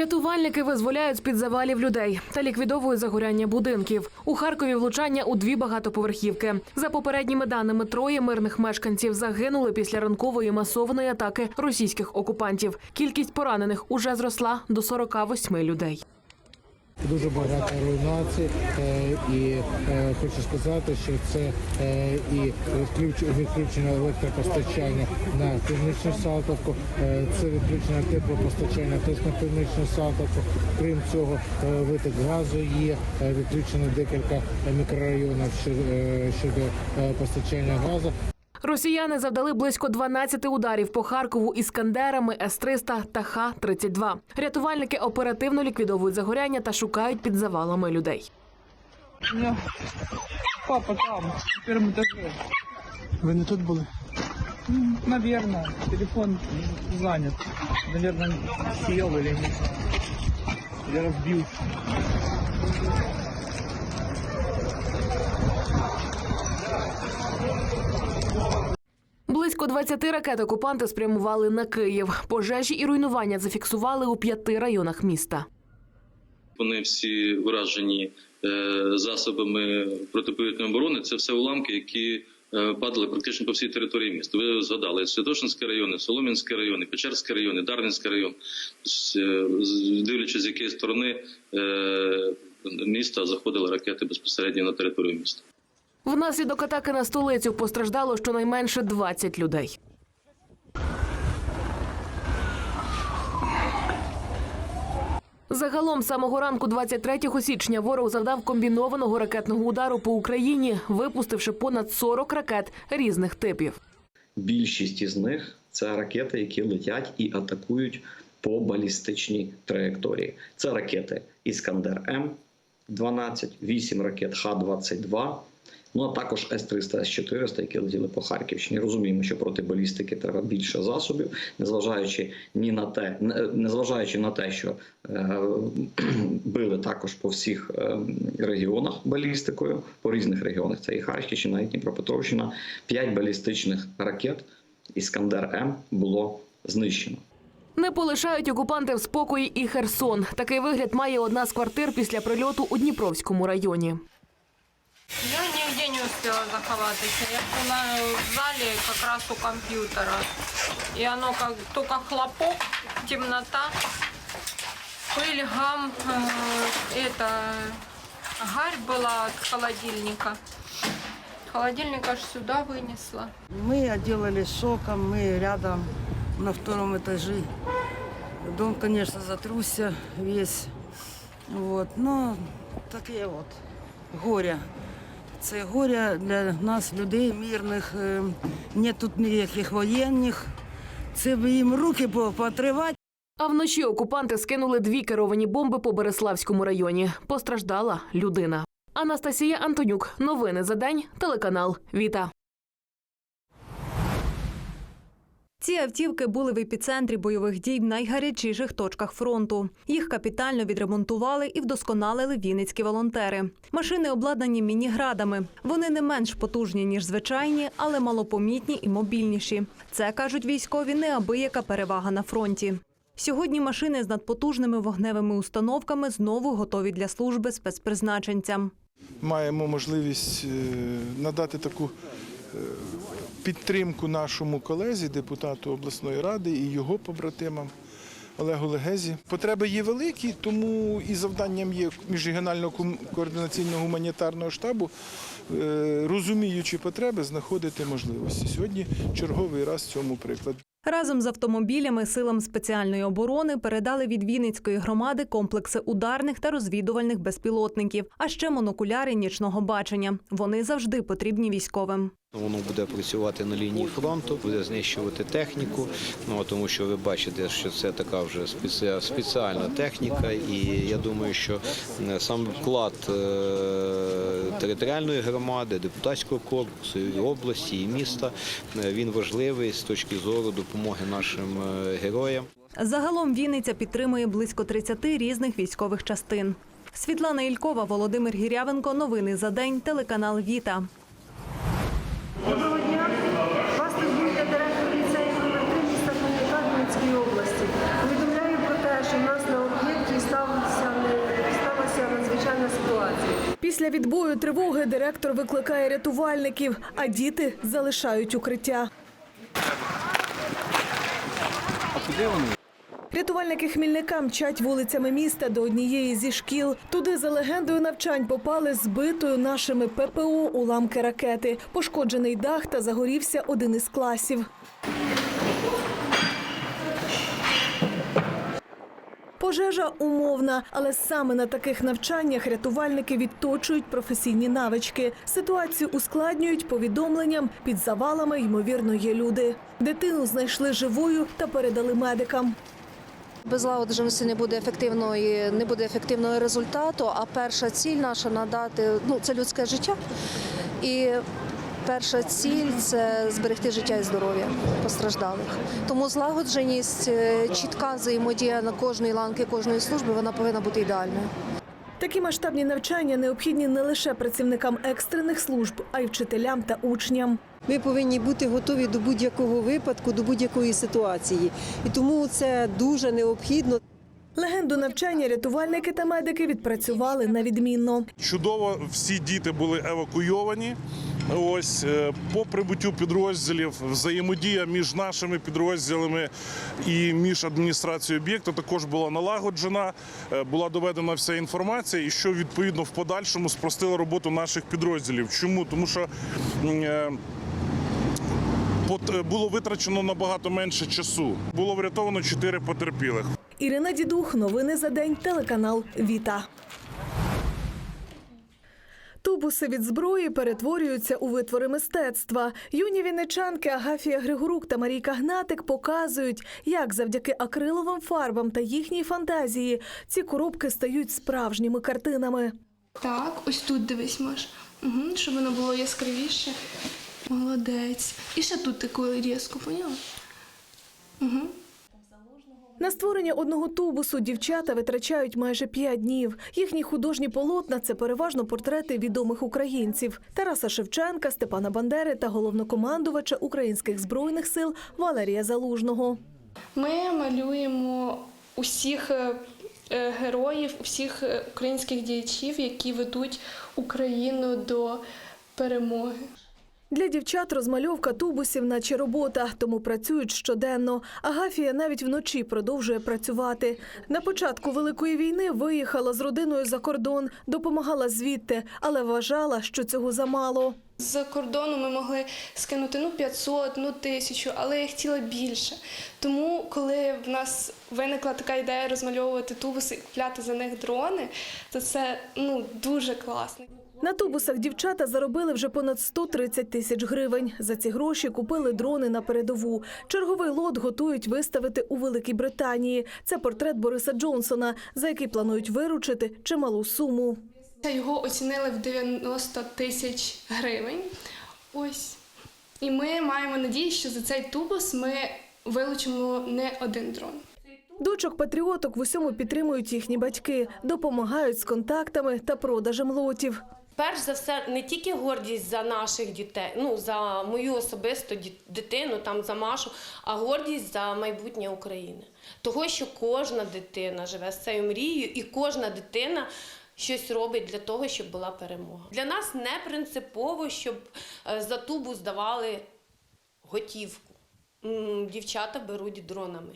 Рятувальники визволяють з під завалів людей та ліквідовують загоряння будинків. У Харкові влучання у дві багатоповерхівки. За попередніми даними, троє мирних мешканців загинули після ранкової масованої атаки російських окупантів. Кількість поранених уже зросла до 48 людей. Дуже багато руйнацій, е, і е, хочу сказати, що це е, і відключ- відключення електропостачання на північну Салтовку, це відключення теплопостачання теж на північну Салтовку. Крім цього, виток газу є, відключено декілька мікрорайонів щодо, постачання газу. Росіяни завдали близько 12 ударів по Харкову іскандерами С-300 та Х-32. Рятувальники оперативно ліквідовують загоряння та шукають під завалами людей. Папа там, на первом этаже. Ви не тут були? Наверное, телефон занят. Наверное, съел или знаю. Или разбил. Близько 20 ракет окупанти спрямували на Київ. Пожежі і руйнування зафіксували у п'яти районах міста. Вони всі вражені е, засобами протиповітряної оборони. Це все уламки, які е, падали практично по всій території міста. Ви згадали Святошинський район, Солом'янський район, Печерський район, Дарницький район. Е, Дивлячись, з якої сторони міста заходили ракети безпосередньо на територію міста. Внаслідок атаки на столицю постраждало щонайменше 20 людей. Загалом самого ранку 23 січня ворог завдав комбінованого ракетного удару по Україні, випустивши понад 40 ракет різних типів. Більшість із них це ракети, які летять і атакують по балістичній траєкторії. Це ракети Іскандер М 12, 8 ракет Х-22, ну а також С-300, С-400, які летіли по Харківщині. Розуміємо, що проти балістики треба більше засобів, незважаючи ні на те, не- незважаючи на те, що е, били також по всіх е, регіонах балістикою, по різних регіонах. Це і Харківщина, і Дніпропетровщина. П'ять балістичних ракет Іскандер М було знищено. Не полишають окупанти в спокої і Херсон. Такий вигляд має одна з квартир після прильоту у Дніпровському районі. Я нигде не успела заховатися. Я була в залі якраз у комп'ютера. І воно как только хлопок, темнота, пыль, гам, э, это гарь была от холодильника. Холодильник аж сюда вынесла. Мы отделались шоком, мы рядом на втором этаже. Дом, конечно, затрусся весь. Вот. Но таке от горе. Це горе для нас, людей мирних. Ні тут ніяких воєнних. Це б їм руки по- потривати. А вночі окупанти скинули дві керовані бомби по Береславському районі. Постраждала людина. Анастасія Антонюк. Новини за день. Телеканал Віта. Ці автівки були в епіцентрі бойових дій в найгарячіших точках фронту. Їх капітально відремонтували і вдосконалили вінницькі волонтери. Машини обладнані міні-градами. Вони не менш потужні ніж звичайні, але малопомітні і мобільніші. Це кажуть військові неабияка перевага на фронті. Сьогодні машини з надпотужними вогневими установками знову готові для служби спецпризначенцям. маємо можливість е, надати таку підтримку нашому колезі, депутату обласної ради і його побратимам. Олегу Легезі. Потреби є великі, тому і завданням є міжрегіонального координаційного гуманітарного штабу, е, розуміючи потреби, знаходити можливості. Сьогодні черговий раз цьому приклад. Разом з автомобілями силам спеціальної оборони передали від Вінницької громади комплекси ударних та розвідувальних безпілотників, а ще монокуляри нічного бачення. Вони завжди потрібні військовим. Воно буде працювати на лінії фронту, буде знищувати техніку. Ну тому що ви бачите, що це така вже спеціальна техніка, і я думаю, що сам вклад е, територіальної громади, депутатського корпусу, і області і міста е, він важливий з точки зору допомоги нашим е, героям. Загалом Вінниця підтримує близько 30 різних військових частин. Світлана Ількова, Володимир Гірявенко. Новини за день. Телеканал Віта. Доброго дня. Вас турбує директор ліцею номер 3 міста Хмельника Хмельницької області. Повідомляю про те, що в нас на об'єкті Після відбою тривоги директор викликає рятувальників, а діти залишають укриття. Рятувальники Хмільника мчать вулицями міста до однієї зі шкіл. Туди за легендою навчань попали збитою нашими ППО уламки ракети. Пошкоджений дах та загорівся один із класів. Пожежа умовна, але саме на таких навчаннях рятувальники відточують професійні навички. Ситуацію ускладнюють повідомленням. Під завалами ймовірно є люди. Дитину знайшли живою та передали медикам. Без злагодженості не буде ефективної, не буде ефективного результату. А перша ціль наша надати ну це людське життя. І перша ціль це зберегти життя і здоров'я постраждалих. Тому злагодженість, е, чітка взаємодія на кожної ланки, кожної служби, вона повинна бути ідеальною. Такі масштабні навчання необхідні не лише працівникам екстрених служб, а й вчителям та учням. Ми повинні бути готові до будь-якого випадку, до будь-якої ситуації. І тому це дуже необхідно. Легенду навчання рятувальники та медики відпрацювали на відмінно. Чудово, всі діти були евакуйовані. Ось е, по прибуттю підрозділів взаємодія між нашими підрозділами і між адміністрацією об'єкту також була налагоджена. Е, Була доведена вся інформація, і що відповідно в подальшому спростило роботу наших підрозділів. Чому? Тому що е, було витрачено набагато менше часу. Було врятовано чотири потерпілих. Ірина Дідух, новини за день, телеканал Віта. Тубуси від зброї перетворюються у витвори мистецтва. Юні вінничанки Агафія Григорук та Марійка Гнатик показують, як завдяки акриловим фарбам та їхній фантазії ці коробки стають справжніми картинами. Так, ось тут дивись, Маш. Угу, щоб воно було яскравіше. Молодець. І ще тут таку різку, поняла? Угу. На створення одного тубусу дівчата витрачають майже п'ять днів. Їхні художні полотна це переважно портрети відомих українців Тараса Шевченка, Степана Бандери та головнокомандувача українських збройних сил Валерія Залужного. Ми малюємо усіх е, е, героїв, усіх е, українських діячів, які ведуть Україну до перемоги. Для дівчат розмальовка тубусів, наче робота, тому працюють щоденно. Агафія навіть вночі продовжує працювати. На початку великої війни виїхала з родиною за кордон, допомагала звідти, але вважала, що цього замало. З кордону ми могли скинути ну 500, ну тисячу, але я хотіла більше. Тому, коли в нас виникла така ідея розмальовувати тубуси і купляти за них дрони, то це ну дуже класно. На тубусах дівчата заробили вже понад 130 тисяч гривень. За ці гроші купили дрони на передову. Черговий лот готують виставити у Великій Британії. Це портрет Бориса Джонсона, за який планують виручити чималу суму. Його оцінили в 90 тисяч гривень. Ось. І ми маємо надію, що за цей тубус ми вилучимо не один дрон. Дочок патріоток в усьому підтримують їхні батьки, допомагають з контактами та продажем лотів. Перш за все, не тільки гордість за наших дітей, ну за мою особисту дитину, там за Машу, а гордість за майбутнє України. Того, що кожна дитина живе з цією мрією, і кожна дитина щось робить для того, щоб була перемога. Для нас не принципово, щоб е, за тубу здавали готівку. Дівчата беруть дронами.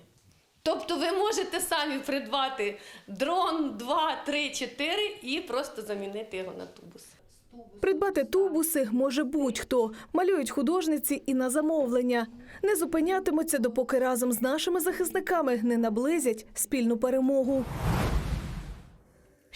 Тобто ви можете самі придбати дрон 2, 3, 4 і просто замінити його на тубус. Придбати тубуси може будь-хто. Малюють художниці і на замовлення. Не зупинятимуться, допоки разом з нашими захисниками не наблизять спільну перемогу.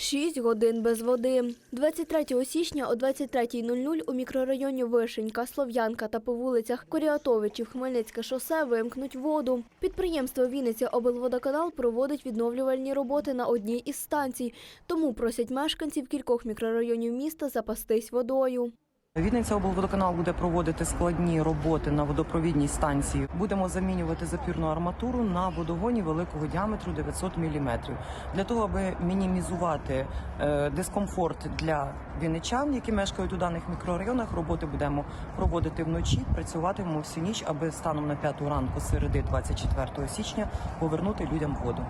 6 годин без води. 23 січня о 23.00 у мікрорайоні Вишенька, Слов'янка та по вулицях Коріатовичів, Хмельницьке шосе вимкнуть воду. Підприємство Вінниця облводоканал проводить відновлювальні роботи на одній із станцій, тому просять мешканців кількох мікрорайонів міста запастись водою. Вінниця облводоканал буде проводити складні роботи на водопровідній станції. Будемо замінювати запірну арматуру на водогоні великого діаметру 900 мм. Для того, аби мінімізувати е, дискомфорт для вінничан, які мешкають у даних мікрорайонах, роботи будемо проводити вночі, працюватимемо всю ніч, аби станом на 5 ранку середи 24 січня повернути людям воду.